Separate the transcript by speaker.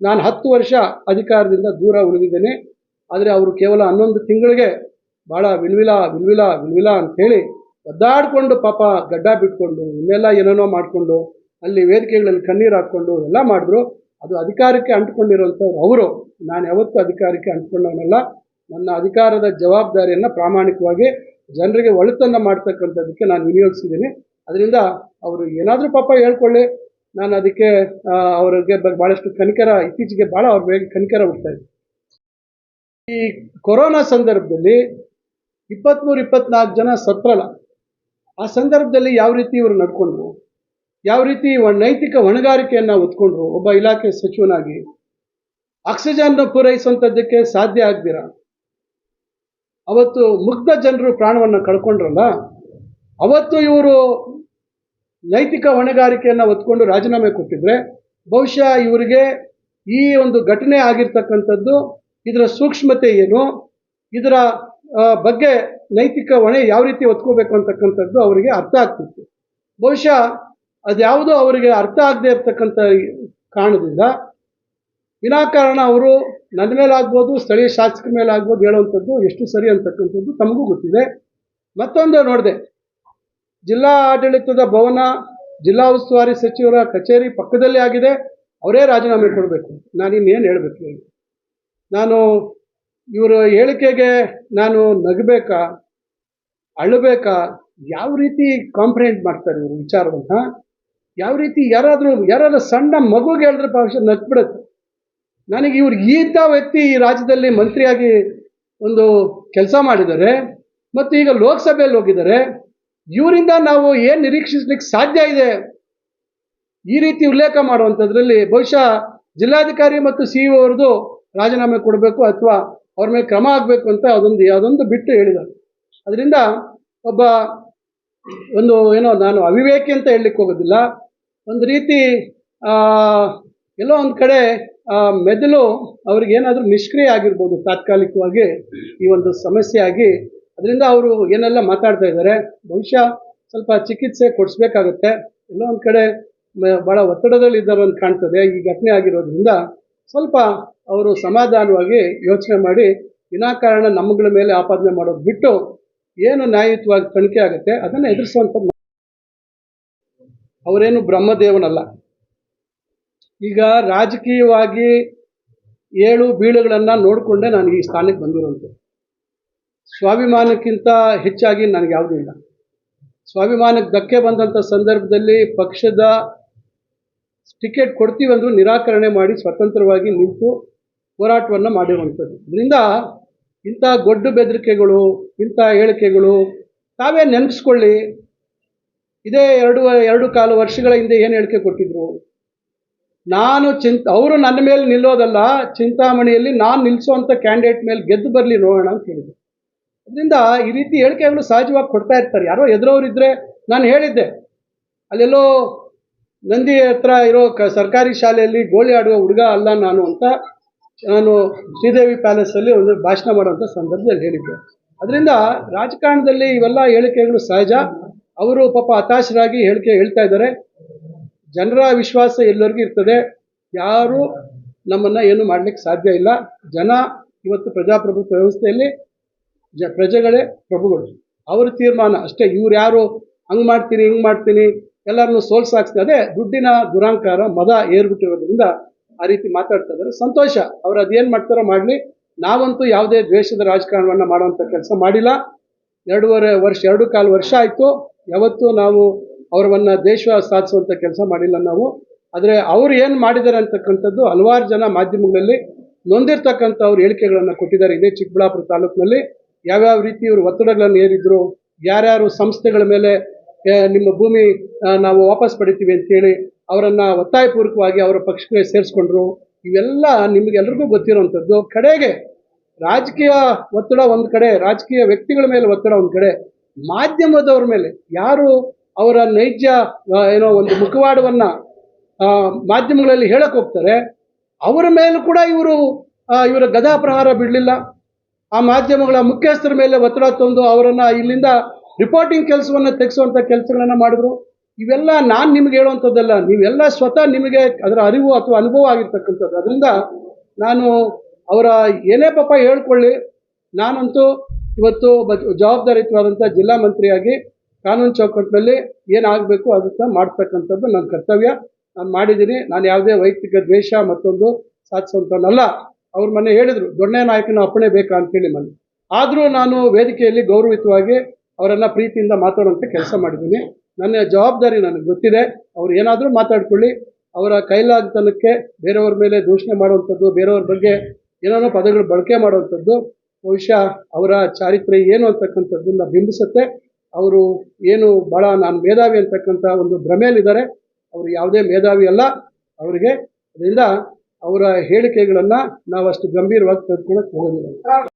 Speaker 1: ನಾನು ಹತ್ತು ವರ್ಷ ಅಧಿಕಾರದಿಂದ ದೂರ ಉಳಿದಿದ್ದೇನೆ, ಆದರೆ ಅವರು ಕೇವಲ ಹನ್ನೊಂದು ತಿಂಗಳಿಗೆ ಭಾಳ ವಿಲ್ವಿಲ ವಿಲ್ವಿಲ ವಿಲ್ವಿಲ ಅಂತೇಳಿ ಒದ್ದಾಡಿಕೊಂಡು ಪಾಪ ಗಡ್ಡ ಬಿಟ್ಕೊಂಡು, ಇನ್ನೆಲ್ಲ ಏನೇನೋ ಮಾಡಿಕೊಂಡು, ಅಲ್ಲಿ ವೇದಿಕೆಗಳಲ್ಲಿ ಕಣ್ಣೀರು ಹಾಕ್ಕೊಂಡು ಎಲ್ಲ ಮಾಡಿದ್ರು. ಅದು ಅಧಿಕಾರಕ್ಕೆ ಅಂಟ್ಕೊಂಡಿರುವಂಥವ್ರು ಅವರು. ನಾನು ಯಾವತ್ತೂ ಅಧಿಕಾರಕ್ಕೆ ಅಂಟ್ಕೊಂಡವನಲ್ಲ. ನನ್ನ ಅಧಿಕಾರದ ಜವಾಬ್ದಾರಿಯನ್ನು ಪ್ರಾಮಾಣಿಕವಾಗಿ ಜನರಿಗೆ ಒಳಿತನ್ನು ಮಾಡ್ತಕ್ಕಂಥದ್ದಕ್ಕೆ ನಾನು ವಿನಿಯೋಗಿಸಿದ್ದೀನಿ. ಅದರಿಂದ ಅವರು ಏನಾದರೂ ಪಾಪ ಹೇಳ್ಕೊಳ್ಳಿ ನಾನು ಅದಕ್ಕೆ ಅವರಿಗೆ ಬ- ಭಾಳಷ್ಟು ಕನಿಕರ, ಇತ್ತೀಚೆಗೆ ಭಾಳ ಅವ್ರ ಬೇಗ ಕನಿಕರ ಹುಡ್ತಾ ಇದೆ. ಈ ಕೊರೋನಾ ಸಂದರ್ಭದಲ್ಲಿ ಇಪ್ಪತ್ತ್ಮೂರು ಇಪ್ಪತ್ನಾಲ್ಕು ಜನ ಸತ್ರಲ್ಲ ಆ ಸಂದರ್ಭದಲ್ಲಿ ಯಾವ ರೀತಿ ಇವರು ನಡ್ಕೊಂಡ್ರು, ಯಾವ ರೀತಿ ನೈತಿಕ ಹೊಣೆಗಾರಿಕೆಯನ್ನು ಹೊತ್ಕೊಂಡ್ರು, ಒಬ್ಬ ಇಲಾಖೆ ಸಚಿವನಾಗಿ, ಆಕ್ಸಿಜನ್ ಪೂರೈಸುವಂಥದ್ದಕ್ಕೆ ಸಾಧ್ಯ ಆಗ್ದಿರ? ಅವತ್ತು ಮುಗ್ಧ ಜನರು ಪ್ರಾಣವನ್ನು ಕಳ್ಕೊಂಡ್ರಲ್ಲ, ಅವತ್ತು ಇವರು ನೈತಿಕ ಹೊಣೆಗಾರಿಕೆಯನ್ನು ಒತ್ಕೊಂಡು ರಾಜೀನಾಮೆ ಕೊಟ್ಟಿದ್ರೆ ಬಹುಶಃ ಇವರಿಗೆ ಈ ಒಂದು ಘಟನೆ ಆಗಿರ್ತಕ್ಕಂಥದ್ದು ಇದರ ಸೂಕ್ಷ್ಮತೆ ಏನು, ಇದರ ಬಗ್ಗೆ ನೈತಿಕ ಹೊಣೆ ಯಾವ ರೀತಿ ಹೊತ್ಕೋಬೇಕು ಅಂತಕ್ಕಂಥದ್ದು ಅವರಿಗೆ ಅರ್ಥ ಆಗ್ತಿತ್ತು. ಬಹುಶಃ ಅದ್ಯಾವುದೋ ಅವರಿಗೆ ಅರ್ಥ ಆಗದೆ ಇರತಕ್ಕಂಥ ಕಾರಣದಿಂದ ವಿನಾಕಾರಣ ಅವರು ನನ್ನ ಮೇಲಾಗ್ಬೋದು, ಸ್ಥಳೀಯ ಶಾಸಕರ ಮೇಲಾಗ್ಬೋದು ಹೇಳುವಂಥದ್ದು ಎಷ್ಟು ಸರಿ ಅಂತಕ್ಕಂಥದ್ದು ತಮಗೂ ಗೊತ್ತಿದೆ. ಮತ್ತೊಂದು ನೋಡಿದೆ ಜಿಲ್ಲಾ ಆಡಳಿತದ ಭವನ, ಜಿಲ್ಲಾ ಉಸ್ತುವಾರಿ ಸಚಿವರ ಕಚೇರಿ ಪಕ್ಕದಲ್ಲೇ ಆಗಿದೆ. ಅವರೇ ರಾಜೀನಾಮೆ ಕೊಡಬೇಕು. ನಾನು ಇನ್ನೇನು ಹೇಳಬೇಕು ಹೇಳಿ. ನಾನು ಇವರ ಹೇಳಿಕೆಗೆ ನಾನು ನಗಬೇಕಾ, ಅಳಬೇಕಾ, ಯಾವ ರೀತಿ ಕಾಂಪ್ರಿಹೆಂಡ್ ಮಾಡ್ತಾರೆ ಇವರು ವಿಚಾರವನ್ನು? ಯಾವ ರೀತಿ ಯಾರಾದರೂ ಯಾರಾದರೂ ಸಣ್ಣ ಮಗುಗೆ ಹೇಳಿದ್ರೆ ಪಕ್ಷ ನಗ್ಬಿಡುತ್ತೆ. ನನಗೆ ಇವರು ಈತ ವ್ಯಕ್ತಿ ಈ ರಾಜ್ಯದಲ್ಲಿ ಮಂತ್ರಿಯಾಗಿ ಒಂದು ಕೆಲಸ ಮಾಡಿದ್ದಾರೆ. ಮತ್ತು ಈಗ ಲೋಕಸಭೆಯಲ್ಲಿ ಹೋಗಿದ್ದಾರೆ. ಇವರಿಂದ ನಾವು ಏನು ನಿರೀಕ್ಷಿಸ್ಲಿಕ್ಕೆ ಸಾಧ್ಯ ಇದೆ? ಈ ರೀತಿ ಉಲ್ಲೇಖ ಮಾಡುವಂಥದ್ರಲ್ಲಿ ಬಹುಶಃ ಜಿಲ್ಲಾಧಿಕಾರಿ ಮತ್ತು ಸಿ ಇ ಅವ್ರದ್ದು ರಾಜೀನಾಮೆ ಕೊಡಬೇಕು ಅಥವಾ ಅವ್ರ ಮೇಲೆ ಕ್ರಮ ಆಗಬೇಕು ಅಂತ ಅದೊಂದು, ಯಾವುದೊಂದು ಬಿಟ್ಟು ಹೇಳಿದ ಅದರಿಂದ ಒಬ್ಬ ಒಂದು ಏನೋ ನಾನು ಅವಿವೇಕಿ ಅಂತ ಹೇಳಲಿಕ್ಕೆ ಹೋಗೋದಿಲ್ಲ. ಒಂದು ರೀತಿ ಎಲ್ಲೋ ಒಂದು ಕಡೆ ಮೆದುಳು ಅವ್ರಿಗೇನಾದರೂ ನಿಷ್ಕ್ರಿಯ ಆಗಿರ್ಬೋದು ತಾತ್ಕಾಲಿಕವಾಗಿ ಈ ಒಂದು ಸಮಸ್ಯೆ ಆಗಿ ಅದರಿಂದ ಅವರು ಏನೆಲ್ಲ ಮಾತಾಡ್ತಾ ಇದ್ದಾರೆ, ಬಹುಶಃ ಸ್ವಲ್ಪ ಚಿಕಿತ್ಸೆ ಕೊಡಿಸ್ಬೇಕಾಗತ್ತೆ. ಎಲ್ಲೋ ಒಂದು ಕಡೆ ಭಾಳ ಒತ್ತಡದಲ್ಲಿ ಇದ್ದಾರೆ ಅಂತ ಕಾಣ್ತದೆ, ಈ ಘಟನೆ ಆಗಿರೋದ್ರಿಂದ ಸ್ವಲ್ಪ ಅವರು ಸಮಾಧಾನವಾಗಿ ಯೋಚನೆ ಮಾಡಿ, ವಿನಾಕಾರಣ ನಮ್ಮಗಳ ಮೇಲೆ ಆಪಾದನೆ ಮಾಡೋದು ಬಿಟ್ಟು ಏನು ನ್ಯಾಯಯುತವಾಗಿ ತನಿಖೆ ಆಗುತ್ತೆ, ಅದನ್ನು ಎದುರಿಸುವಂಥ ಅವರೇನು ಬ್ರಹ್ಮದೇವನಲ್ಲ. ಈಗ ರಾಜಕೀಯವಾಗಿ ಏಳು ಬೀಳುಗಳನ್ನು ನೋಡಿಕೊಂಡೇ ನಾನು ಈ ಸ್ಥಾನಕ್ಕೆ ಬಂದಿರುವಂಥದ್ದು ಸ್ವಾಭಿಮಾನಕ್ಕಿಂತ ಹೆಚ್ಚಾಗಿ ನನಗೆ ಯಾವುದೂ ಇಲ್ಲ. ಸ್ವಾಭಿಮಾನಕ್ಕೆ ಧಕ್ಕೆ ಬಂದಂಥ ಸಂದರ್ಭದಲ್ಲಿ ಪಕ್ಷದ ಟಿಕೆಟ್ ಕೊಡ್ತೀವಂದ್ರೂ ನಿರಾಕರಣೆ ಮಾಡಿ ಸ್ವತಂತ್ರವಾಗಿ ನಿಂತು ಹೋರಾಟವನ್ನು ಮಾಡಿರುವಂಥದ್ದು. ಇದರಿಂದ ಇಂಥ ಗೊಡ್ಡು ಬೆದರಿಕೆಗಳು, ಇಂಥ ಹೇಳಿಕೆಗಳು ತಾವೇ ನೆನೆಸ್ಕೊಳ್ಳಿ ಇದೇ ಎರಡು ಎರಡು ಕಾಲು ವರ್ಷಗಳ ಹಿಂದೆ ಏನು ಹೇಳಿಕೆ ಕೊಟ್ಟಿದ್ರು? ನಾನು ಚಿಂತ, ಅವರು ನನ್ನ ಮೇಲೆ ನಿಲ್ಲೋದಲ್ಲ, ಚಿಂತಾಮಣಿಯಲ್ಲಿ ನಾನು ನಿಲ್ಲಿಸುವಂಥ ಕ್ಯಾಂಡಿಡೇಟ್ ಮೇಲೆ ಗೆದ್ದು ಬರಲಿ ನೋಡೋಣ ಅಂತ ಹೇಳಿದ್ರು. ಅದರಿಂದ ಈ ರೀತಿ ಹೇಳಿಕೆಗಳು ಸಹಜವಾಗಿ ಕೊಡ್ತಾ ಇರ್ತಾರೆ. ಯಾರೋ ಇದ್ದರೆ ನಾನು ಹೇಳಿದ್ದೆ. ಅಲ್ಲೆಲ್ಲೋ ನಂದಿ ಹತ್ರ ಇರೋ ಕ ಸರ್ಕಾರಿ ಶಾಲೆಯಲ್ಲಿ ಗೋಳಿ ಆಡುವ ಹುಡುಗ ಅಲ್ಲ ನಾನು ಅಂತ ನಾನು ಶ್ರೀದೇವಿ ಪ್ಯಾಲೇಸಲ್ಲಿ ಒಂದು ಭಾಷಣ ಮಾಡುವಂಥ ಸಂದರ್ಭದಲ್ಲಿ ಹೇಳಿದ್ದೆ. ಅದರಿಂದ ರಾಜಕಾರಣದಲ್ಲಿ ಇವೆಲ್ಲ ಹೇಳಿಕೆಗಳು ಸಹಜ. ಅವರು ಪಾಪ ಹತಾಶರಾಗಿ ಹೇಳಿಕೆ ಹೇಳ್ತಾ ಇದ್ದಾರೆ. ಜನರ ವಿಶ್ವಾಸ ಎಲ್ಲರಿಗೂ ಇರ್ತದೆ. ಯಾರು ನಮ್ಮನ್ನು ಏನು ಮಾಡಲಿಕ್ಕೆ ಸಾಧ್ಯ ಇಲ್ಲ. ಜನ ಇವತ್ತು ಪ್ರಜಾಪ್ರಭುತ್ವ ವ್ಯವಸ್ಥೆಯಲ್ಲಿ ಜ ಪ್ರಜೆಗಳೇ ಪ್ರಭುಗಳು. ಅವರ ತೀರ್ಮಾನ ಅಷ್ಟೇ. ಇವ್ರು ಯಾರು ಹಂಗೆ ಮಾಡ್ತೀನಿ, ಹಿಂಗೆ ಮಾಡ್ತೀನಿ, ಎಲ್ಲರನ್ನು ಸೋಲ್ಸಾಕ್ಸ್ತೀನಿ, ಅದೇ ದುಡ್ಡಿನ ದುರಾಂಕಾರ, ಮದ ಏರ್ಬಿಟ್ಟಿರೋದ್ರಿಂದ ಆ ರೀತಿ ಮಾತಾಡ್ತಾ ಇದ್ದಾರೆ. ಸಂತೋಷ. ಅವ್ರು ಅದೇನು ಮಾಡ್ತಾರೋ ಮಾಡಲಿ. ನಾವಂತೂ ಯಾವುದೇ ದ್ವೇಷದ ರಾಜಕಾರಣವನ್ನು ಮಾಡುವಂಥ ಕೆಲಸ ಮಾಡಿಲ್ಲ. ಎರಡೂವರೆ ವರ್ಷ, ಎರಡು ಕಾಲು ವರ್ಷ ಆಯಿತು. ಯಾವತ್ತೂ ನಾವು ಅವರನ್ನು ದೇಶ ಸಾಧಿಸುವಂಥ ಕೆಲಸ ಮಾಡಿಲ್ಲ ನಾವು. ಆದರೆ ಅವ್ರು ಏನು ಮಾಡಿದ್ದಾರೆ ಅಂತಕ್ಕಂಥದ್ದು ಹಲವಾರು ಜನ ಮಾಧ್ಯಮಗಳಲ್ಲಿ ನೊಂದಿರ್ತಕ್ಕಂಥ ಅವ್ರ ಹೇಳಿಕೆಗಳನ್ನು ಕೊಟ್ಟಿದ್ದಾರೆ. ಇದೇ ಚಿಕ್ಕಬಳ್ಳಾಪುರ ತಾಲೂಕಿನಲ್ಲಿ. ಯಾವ್ಯಾವ ರೀತಿ ಇವರು ಒತ್ತಡಗಳನ್ನು ಏರಿದ್ರು, ಯಾರ್ಯಾರು ಸಂಸ್ಥೆಗಳ ಮೇಲೆ ನಿಮ್ಮ ಭೂಮಿ ನಾವು ವಾಪಸ್ ಪಡಿತೀವಿ ಅಂತೇಳಿ ಅವರನ್ನು ಒತ್ತಾಯಪೂರ್ವಕವಾಗಿ ಅವರ ಪಕ್ಷಕ್ಕೆ ಸೇರಿಸ್ಕೊಂಡ್ರು. ಇವೆಲ್ಲ ನಿಮಗೆಲ್ರಿಗೂ ಗೊತ್ತಿರೋವಂಥದ್ದು. ಕಡೆಗೆ ರಾಜಕೀಯ ಒತ್ತಡ ಒಂದು ಕಡೆ, ರಾಜಕೀಯ ವ್ಯಕ್ತಿಗಳ ಮೇಲೆ ಒತ್ತಡ ಒಂದು ಕಡೆ, ಮಾಧ್ಯಮದವ್ರ ಮೇಲೆ ಯಾರು ಅವರ ನೈಜ ಏನೋ ಒಂದು ಮುಖವಾಡವನ್ನು ಮಾಧ್ಯಮಗಳಲ್ಲಿ ಹೇಳಕ್ಕೆ ಹೋಗ್ತಾರೆ, ಅವರ ಮೇಲೂ ಕೂಡ ಇವರು ಇವರ ಗದಾ ಪ್ರಹಾರ ಬಿಡಲಿಲ್ಲ. ಆ ಮಾಧ್ಯಮಗಳ ಮುಖ್ಯಸ್ಥರ ಮೇಲೆ ಒತ್ತಡ ತಂದು ಅವರನ್ನು ಇಲ್ಲಿಂದ ರಿಪೋರ್ಟಿಂಗ್ ಕೆಲಸವನ್ನು ತೆಗೆಸುವಂಥ ಕೆಲಸಗಳನ್ನು ಮಾಡಿದ್ರು. ಇವೆಲ್ಲ ನಾನು ನಿಮ್ಗೆ ಹೇಳುವಂಥದ್ದಲ್ಲ ನೀವೆಲ್ಲ ಸ್ವತಃ ನಿಮಗೆ ಅದರ ಅರಿವು ಅಥವಾ ಅನುಭವ ಆಗಿರ್ತಕ್ಕಂಥದ್ದು. ಅದರಿಂದ ನಾನು ಅವರ ಏನೇ ಪಾಪ ಹೇಳ್ಕೊಳ್ಳಿ, ನಾನಂತೂ ಇವತ್ತು ಬ ಜವಾಬ್ದಾರಿಯುತವಾದಂಥ ಜಿಲ್ಲಾ ಮಂತ್ರಿಯಾಗಿ ಕಾನೂನು ಚೌಕಟ್ಟಿನಲ್ಲಿ ಏನಾಗಬೇಕು ಅದನ್ನು ಮಾಡ್ತಕ್ಕಂಥದ್ದು ನನ್ನ ಕರ್ತವ್ಯ. ನಾನು ಮಾಡಿದ್ದೀನಿ. ನಾನು ಯಾವುದೇ ವೈಯಕ್ತಿಕ ದ್ವೇಷ ಮತ್ತೊಂದು ಸಾಧಿಸುವಂಥವನಲ್ಲ ಅವ್ರ ಮನೆ ಹೇಳಿದರು ದೊಣ್ಣೆ ನಾಯಕನ ಅಪ್ಪಣೆ ಬೇಕಾ? ಅಂತೇಳಿ ಮನೆ. ಆದರೂ ನಾನು ವೇದಿಕೆಯಲ್ಲಿ ಗೌರವಿತವಾಗಿ ಅವರನ್ನು ಪ್ರೀತಿಯಿಂದ ಮಾತಾಡುವಂಥ ಕೆಲಸ ಮಾಡಿದ್ದೀನಿ. ನನ್ನ ಜವಾಬ್ದಾರಿ ನನಗೆ ಗೊತ್ತಿದೆ. ಅವ್ರು ಏನಾದರೂ ಮಾತಾಡ್ಕೊಳ್ಳಿ. ಅವರ ಕೈಲಾಗತನಕ್ಕೆ ಬೇರೆಯವ್ರ ಮೇಲೆ ದೂಷಣೆ ಮಾಡುವಂಥದ್ದು, ಬೇರೆಯವ್ರ ಬಗ್ಗೆ ಏನೇನೋ ಪದಗಳು ಬಳಕೆ ಮಾಡುವಂಥದ್ದು, ಬಹುಶಃ ಅವರ ಚಾರಿತ್ರ್ಯ ಏನು ಅಂತಕ್ಕಂಥದ್ದನ್ನ ಬಿಂಬಿಸುತ್ತೆ. ಅವರು ಏನು ಭಾಳ ನಾನು ಮೇಧಾವಿ ಅಂತಕ್ಕಂಥ ಒಂದು ಭ್ರಮೆಯಲ್ಲಿದ್ದಾರೆ. ಅವರು ಯಾವುದೇ ಮೇಧಾವಿ ಅಲ್ಲ. ಅವರಿಗೆ ಅದರಿಂದ ಅವರ ಹೇಳಿಕೆಗಳನ್ನು ನಾವು ಅಷ್ಟು ಗಂಭೀರವಾಗಿ ತೆಗೆದುಕೊಳ್ಳೋಕೆ ಹೋಗೋದಿಲ್ಲ.